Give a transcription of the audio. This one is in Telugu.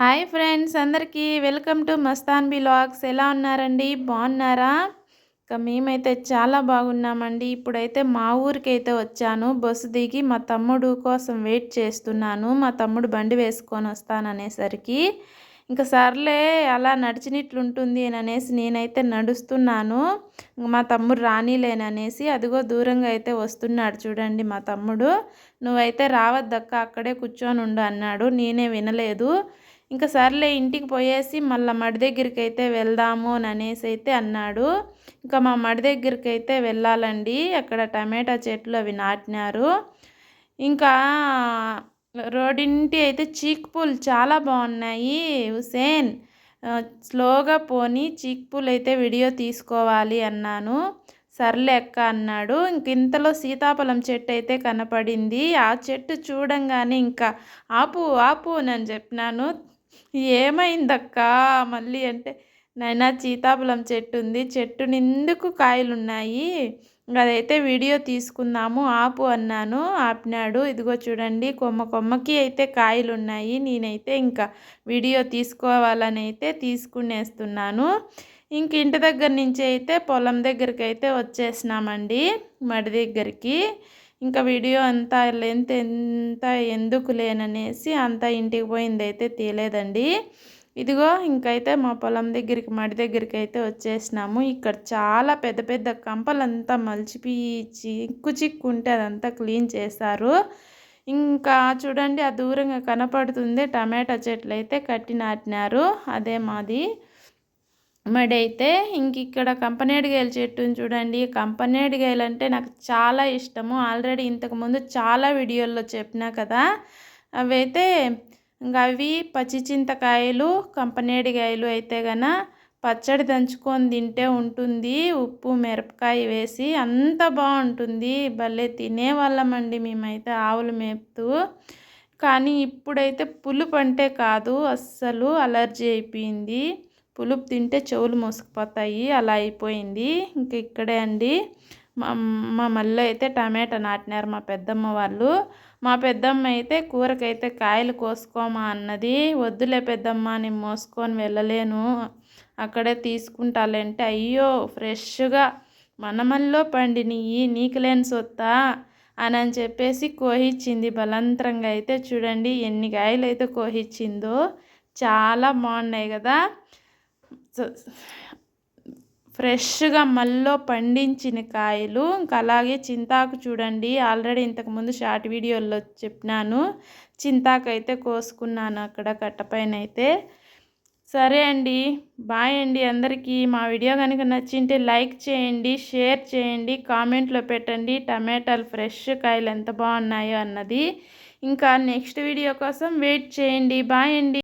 హాయ్ ఫ్రెండ్స్ అందరికీ వెల్కమ్ టు మస్తాన్ బిలాగ్స్. ఎలా ఉన్నారండి? బాగున్నారా? ఇక మేమైతే చాలా బాగున్నామండి. ఇప్పుడైతే మా ఊరికి అయితే వచ్చాను. బస్సు దిగి మా తమ్ముడు కోసం వెయిట్ చేస్తున్నాను. మా తమ్ముడు బండి వేసుకొని వస్తాననేసరికి. ఇంకా సర్లే అలా నడిచినట్లుంటుంది అని అనేసి నేనైతే నడుస్తున్నాను. మా తమ్ముడు రానిలేననేసి అదిగో దూరంగా అయితే వస్తున్నాడు చూడండి మా తమ్ముడు. నువ్వైతే రావద్దక్క అక్కడే కూర్చొని ఉండు అన్నాడు. నేనే వినలేదు. ఇంకా సర్లే ఇంటికి పోయేసి మళ్ళీ మడి దగ్గరికి అయితే వెళ్దాము అని అనేసి అయితే అన్నాడు. ఇంకా మా మడి దగ్గరికి అయితే వెళ్ళాలండి. అక్కడ టమాటా చెట్లు అవి నాటినారు. ఇంకా రోడింటి అయితే చీక్ పూలు చాలా బాగున్నాయి. హుసేన్ స్లోగా పోని చీక్పూలు అయితే వీడియో తీసుకోవాలి అన్నాను. సర్లే అక్క అన్నాడు. ఇంక ఇంతలో సీతాఫలం చెట్టు అయితే కనపడింది. ఆ చెట్టు చూడంగానే ఇంకా ఆపు ఆపు అని చెప్పినాను. ఏమైందక్క? మళ్ళీ అంటే నైనా సీతాఫలం చెట్టు ఉంది. చెట్టు నిందుకు కాయలు ఉన్నాయి అదైతే వీడియో తీసుకుందాము ఆపు అన్నాను. ఆపినాడు. ఇదిగో చూడండి కొమ్మ కొమ్మకి అయితే కాయలు ఉన్నాయి నేనైతే ఇంకా వీడియో తీసుకోవాలని అయితే తీసుకునేస్తున్నాను. ఇంక ఇంటి దగ్గర నుంచి అయితే పొలం దగ్గరికి అయితే వచ్చేసినామండి మడి దగ్గరికి. ఇంకా వీడియో అంతా లెంత్ ఎంత ఎందుకు లేననేసి అంతా ఇంటికి పోయింది అయితే తీయలేదండి. ఇదిగో ఇంకైతే మా పొలం దగ్గరికి మడి దగ్గరికి అయితే వచ్చేసినాము. ఇక్కడ చాలా పెద్ద పెద్ద కంపలంతా మలిచిపోయి చిక్కు చిక్కు ఉంటే అదంతా క్లీన్ చేశారు. ఇంకా చూడండి ఆ దూరంగా కనపడుతుంది టమాటా చెట్లు అయితే కట్టి నాటినారు. అదే మాది. మడి అయితే ఇంక ఇక్కడ కంపనేడుగాయల చెట్టుని చూడండి. కంపనేడుగాయలు అంటే నాకు చాలా ఇష్టము. ఆల్రెడీ ఇంతకుముందు చాలా వీడియోల్లో చెప్పినా కదా. అవైతే ఇంకా అవి పచ్చి చింతకాయలు అయితే గన పచ్చడి దంచుకొని తింటే ఉంటుంది. ఉప్పు మిరపకాయ వేసి అంత బాగుంటుంది. భలే తినేవాళ్ళమండి మేమైతే ఆవులు మేపుతూ. కానీ ఇప్పుడైతే పులుపు అంటే కాదు అస్సలు అలర్జీ అయిపోయింది. పులుపు తింటే చెవులు మోసుకుపోతాయి. అలా అయిపోయింది. ఇంక ఇక్కడే అండి. మా మా మళ్ళీ అయితే టమాటా నాటినారు మా పెద్దమ్మ వాళ్ళు. మా పెద్దమ్మ అయితే కూరకైతే కాయలు కోసుకోమా అన్నది. వద్దులే పెద్దమ్మ నేను మోసుకొని వెళ్ళలేను. అక్కడే తీసుకుంటాలంటే అయ్యో ఫ్రెష్గా మనమల్లో పండినవి నీకులేని సొత్తా అని అని చెప్పేసి కోహిచ్చింది. బలంతరంగా అయితే చూడండి ఎన్ని కాయలు అయితే కోహిచ్చిందో. చాలా బాగున్నాయి కదా. ఫ్రెష్గా మళ్ళీ పండించిన కాయలు ఇంకా అలాగే చింతాకు చూడండి. ఆల్రెడీ ఇంతకుముందు షార్ట్ వీడియోలో చెప్పినాను. చింతాకు అయితే కోసుకున్నాను అక్కడ కట్టపైన అయితే సరే అండి బాయ్ అండి అందరికీ. మా వీడియో కనుక నచ్చింటే లైక్ చేయండి షేర్ చేయండి కామెంట్లో పెట్టండి. టమాటాలు ఫ్రెష్ కాయలు ఎంత బాగున్నాయో అన్నది. ఇంకా నెక్స్ట్ వీడియో కోసం వెయిట్ చేయండి. బాయ్ అండి.